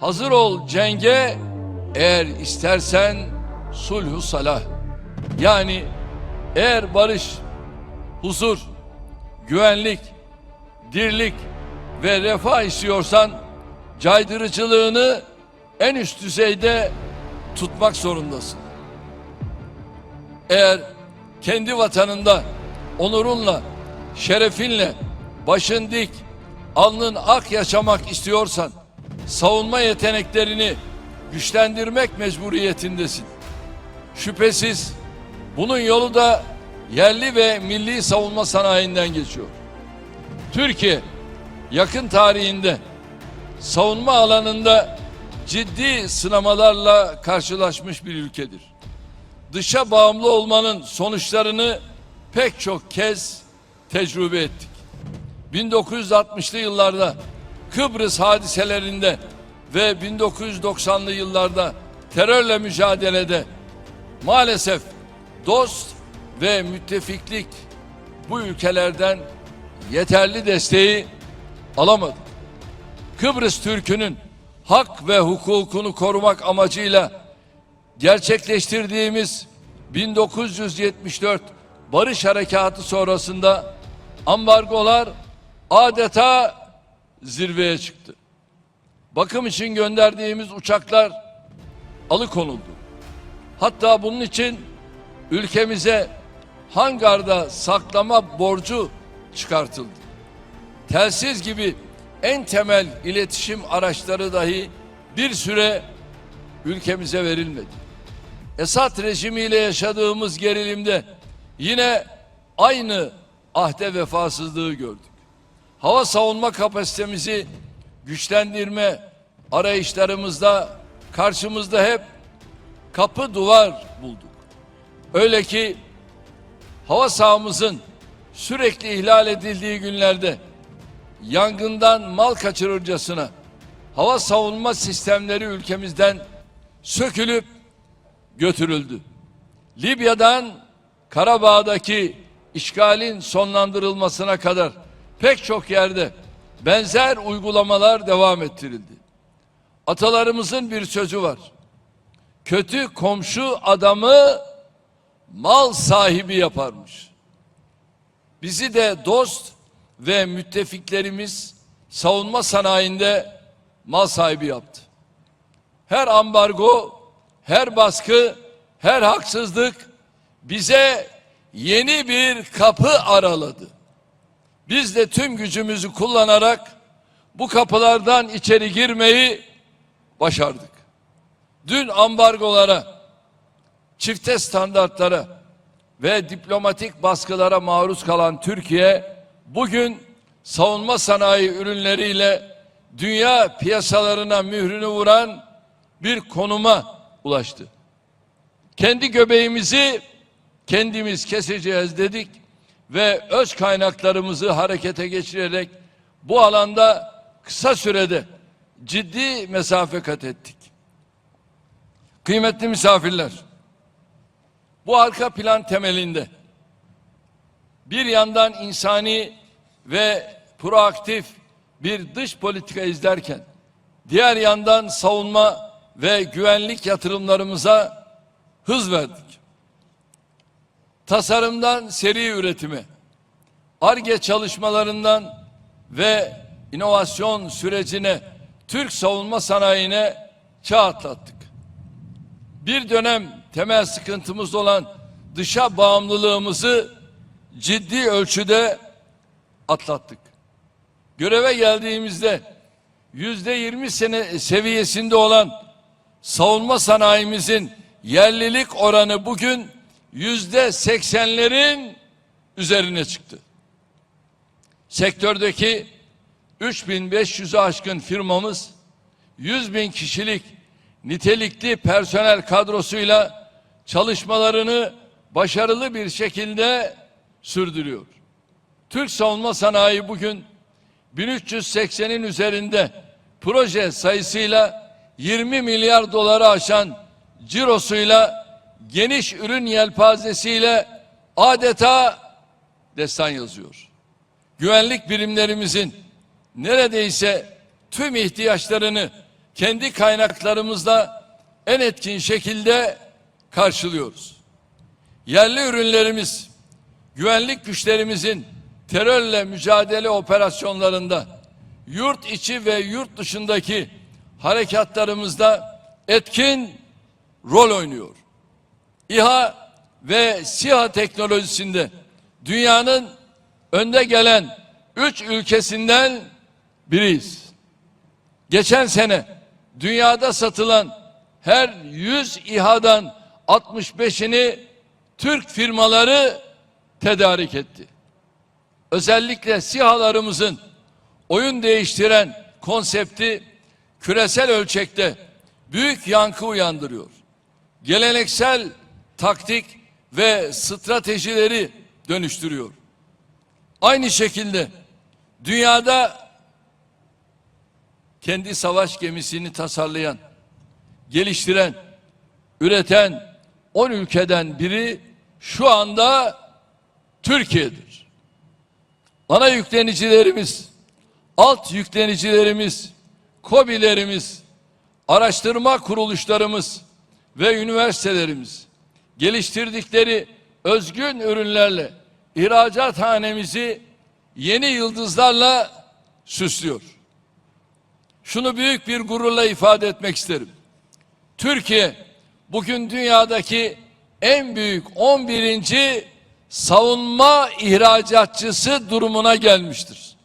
Hazır ol cenge eğer istersen sulhu salah. Yani eğer barış, huzur, güvenlik, dirlik ve refah istiyorsan caydırıcılığını en üst düzeyde tutmak zorundasın. Eğer kendi vatanında onurunla, şerefinle, başın dik, alnın ak yaşamak istiyorsan savunma yeteneklerini güçlendirmek mecburiyetindesin. Şüphesiz bunun yolu da yerli ve milli savunma sanayinden geçiyor. Türkiye yakın tarihinde savunma alanında ciddi sınamalarla karşılaşmış bir ülkedir. Dışa bağımlı olmanın sonuçlarını pek çok kez tecrübe ettik. 1960'lı yıllarda Kıbrıs hadiselerinde ve 1990'lı yıllarda terörle mücadelede maalesef dost ve müttefiklik bu ülkelerden yeterli desteği alamadı. Kıbrıs Türk'ünün hak ve hukukunu korumak amacıyla gerçekleştirdiğimiz 1974 Barış Harekatı sonrasında ambargolar adeta zirveye çıktı. Bakım için gönderdiğimiz uçaklar alıkonuldu. Hatta bunun için ülkemize hangarda saklama borcu çıkartıldı. Telsiz gibi en temel iletişim araçları dahi bir süre ülkemize verilmedi. Esad rejimiyle yaşadığımız gerilimde yine aynı ahde vefasızlığı gördük. Hava savunma kapasitemizi güçlendirme arayışlarımızda karşımızda hep kapı duvar bulduk. Öyle ki hava sahamızın sürekli ihlal edildiği günlerde yangından mal kaçırırcasına hava savunma sistemleri ülkemizden sökülüp götürüldü. Libya'dan Karabağ'daki işgalin sonlandırılmasına kadar pek çok yerde benzer uygulamalar devam ettirildi. Atalarımızın bir sözü var. Kötü komşu adamı mal sahibi yaparmış. Bizi de dost ve müttefiklerimiz savunma sanayinde mal sahibi yaptı. Her ambargo, her baskı, her haksızlık bize yeni bir kapı araladı. Biz de tüm gücümüzü kullanarak bu kapılardan içeri girmeyi başardık. Dün ambargolara, çifte standartlara ve diplomatik baskılara maruz kalan Türkiye bugün savunma sanayi ürünleriyle dünya piyasalarına mührünü vuran bir konuma ulaştı. Kendi göbeğimizi kendimiz keseceğiz dedik ve öz kaynaklarımızı harekete geçirerek bu alanda kısa sürede ciddi mesafe kat ettik. Kıymetli misafirler, bu arka plan temelinde bir yandan insani ve proaktif bir dış politika izlerken diğer yandan savunma ve güvenlik yatırımlarımıza hız verdik. Tasarımdan seri üretime, ARGE çalışmalarından ve inovasyon sürecine Türk savunma sanayine çağ atlattık. Bir dönem temel sıkıntımız olan dışa bağımlılığımızı ciddi ölçüde atlattık. Göreve geldiğimizde yüzde yirmi sene seviyesinde olan savunma sanayimizin yerlilik oranı bugün yüzde seksenlerin üzerine çıktı. Sektördeki 3500'ü aşkın firmamız 100 bin kişilik nitelikli personel kadrosuyla çalışmalarını başarılı bir şekilde sürdürüyor. Türk savunma sanayi bugün 1380'in üzerinde proje sayısıyla 20 milyar doları aşan cirosuyla geniş ürün yelpazesiyle adeta destan yazıyor. Güvenlik birimlerimizin neredeyse tüm ihtiyaçlarını kendi kaynaklarımızla en etkin şekilde karşılıyoruz. Yerli ürünlerimiz, güvenlik güçlerimizin terörle mücadele operasyonlarında yurt içi ve yurt dışındaki harekatlarımızda etkin rol oynuyor. İHA ve SİHA teknolojisinde dünyanın önde gelen üç ülkesinden biriyiz. Geçen sene dünyada satılan her 100 İHA'dan 65'ini Türk firmaları tedarik etti. Özellikle SİHA'larımızın oyun değiştiren konsepti küresel ölçekte büyük yankı uyandırıyor. Geleneksel taktik ve stratejileri dönüştürüyor. Aynı şekilde dünyada kendi savaş gemisini tasarlayan, geliştiren, üreten 10 ülkeden biri şu anda Türkiye'dir. Ana yüklenicilerimiz, alt yüklenicilerimiz, KOBİ'lerimiz, araştırma kuruluşlarımız ve üniversitelerimiz geliştirdikleri özgün ürünlerle ihracat hanemizi yeni yıldızlarla süslüyor. Şunu büyük bir gururla ifade etmek isterim. Türkiye bugün dünyadaki en büyük 11. savunma ihracatçısı durumuna gelmiştir.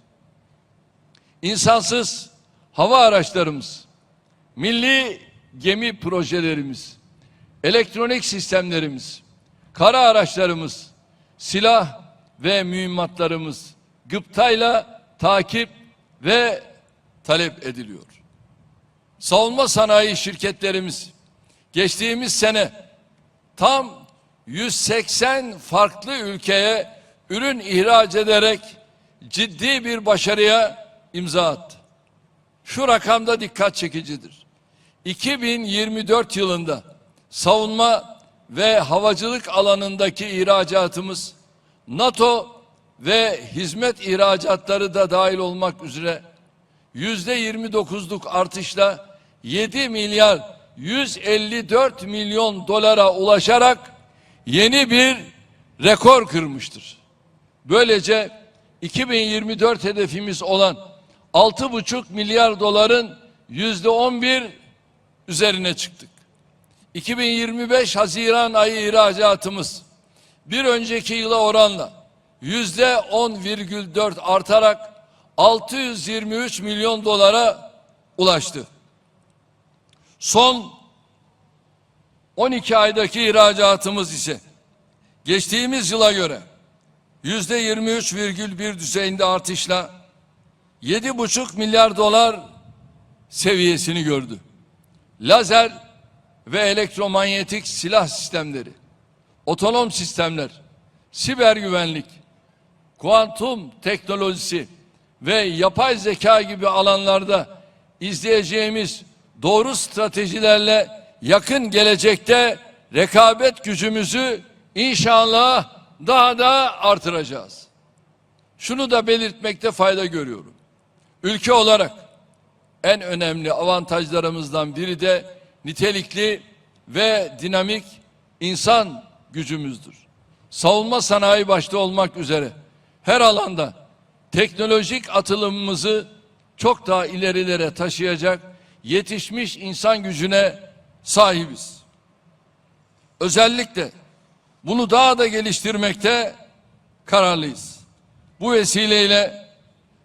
İnsansız hava araçlarımız, milli gemi projelerimiz, elektronik sistemlerimiz, kara araçlarımız, silah ve mühimmatlarımız gıptayla takip ve talep ediliyor. Savunma sanayi şirketlerimiz geçtiğimiz sene tam 180 farklı ülkeye ürün ihraç ederek ciddi bir başarıya imza attı. Şu rakamda dikkat çekicidir. 2024 yılında savunma ve havacılık alanındaki ihracatımız NATO ve hizmet ihracatları da dahil olmak üzere yüzde 29'luk artışla 7 milyar 154 milyon dolara ulaşarak yeni bir rekor kırmıştır. Böylece 2024 hedefimiz olan 6,5 milyar doların yüzde 11 üzerine çıktık. 2025 Haziran ayı ihracatımız bir önceki yıla oranla yüzde 10,4 artarak 623 milyon dolara ulaştı. Son 12 aydaki ihracatımız ise geçtiğimiz yıla göre yüzde 23,1 düzeyinde artışla 7,5 milyar dolar seviyesini gördü. Lazer ve elektromanyetik silah sistemleri, otonom sistemler, siber güvenlik, kuantum teknolojisi ve yapay zeka gibi alanlarda izleyeceğimiz doğru stratejilerle yakın gelecekte rekabet gücümüzü inşallah daha da artıracağız. Şunu da belirtmekte fayda görüyorum. Ülke olarak en önemli avantajlarımızdan biri de nitelikli ve dinamik insan gücümüzdür. Savunma sanayi başta olmak üzere her alanda teknolojik atılımımızı çok daha ilerilere taşıyacak yetişmiş insan gücüne sahibiz. Özellikle bunu daha da geliştirmekte kararlıyız. Bu vesileyle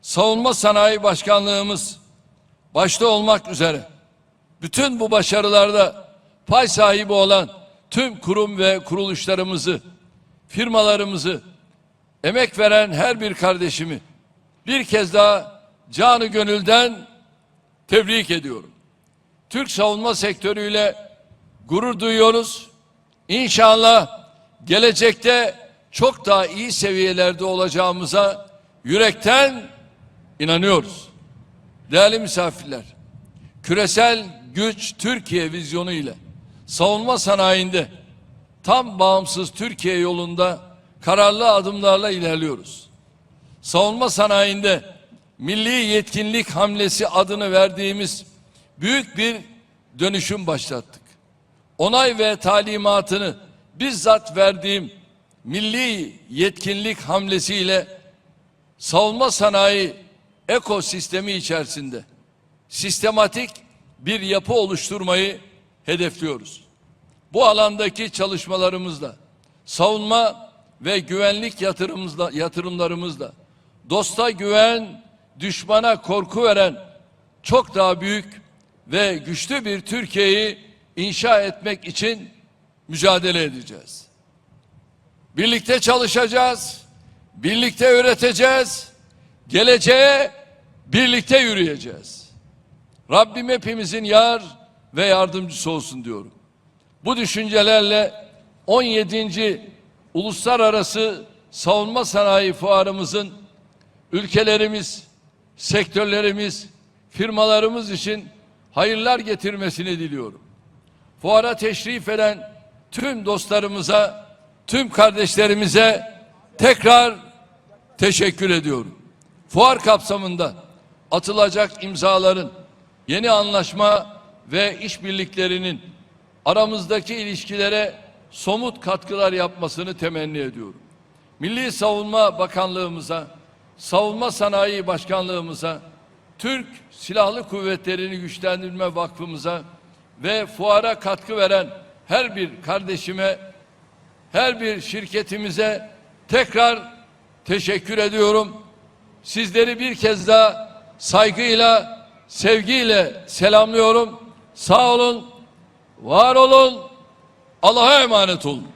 Savunma Sanayi Başkanlığımız başta olmak üzere bütün bu başarılarda pay sahibi olan tüm kurum ve kuruluşlarımızı, firmalarımızı, emek veren her bir kardeşimi bir kez daha canı gönülden tebrik ediyorum. Türk savunma sektörüyle gurur duyuyoruz. İnşallah gelecekte çok daha iyi seviyelerde olacağımıza yürekten inanıyoruz. Değerli misafirler, küresel güç Türkiye vizyonu ile savunma sanayinde tam bağımsız Türkiye yolunda kararlı adımlarla ilerliyoruz. Savunma sanayinde milli yetkinlik hamlesi adını verdiğimiz büyük bir dönüşüm başlattık. Onay ve talimatını bizzat verdiğim milli yetkinlik hamlesiyle savunma sanayi ekosistemi içerisinde sistematik bir yapı oluşturmayı hedefliyoruz. Bu alandaki çalışmalarımızla savunma ve güvenlik yatırımımızla, yatırımlarımızla dosta güven, düşmana korku veren çok daha büyük ve güçlü bir Türkiye'yi inşa etmek için mücadele edeceğiz. Birlikte çalışacağız, birlikte üreteceğiz, geleceğe birlikte yürüyeceğiz. Rabbim hepimizin yar ve yardımcısı olsun diyorum. Bu düşüncelerle 17. Uluslararası Savunma Sanayi Fuarımızın ülkelerimiz, sektörlerimiz, firmalarımız için hayırlar getirmesini diliyorum. Fuara teşrif eden tüm dostlarımıza, tüm kardeşlerimize tekrar teşekkür ediyorum. Fuar kapsamında atılacak imzaların yeni anlaşma ve işbirliklerinin aramızdaki ilişkilere somut katkılar yapmasını temenni ediyorum. Milli Savunma Bakanlığımıza, Savunma Sanayi Başkanlığımıza, Türk Silahlı Kuvvetleri'ni Güçlendirme Vakfımıza ve fuara katkı veren her bir kardeşime, her bir şirketimize tekrar teşekkür ediyorum. Sizleri bir kez daha saygıyla, sevgiyle selamlıyorum. Sağ olun, var olun, Allah'a emanet olun.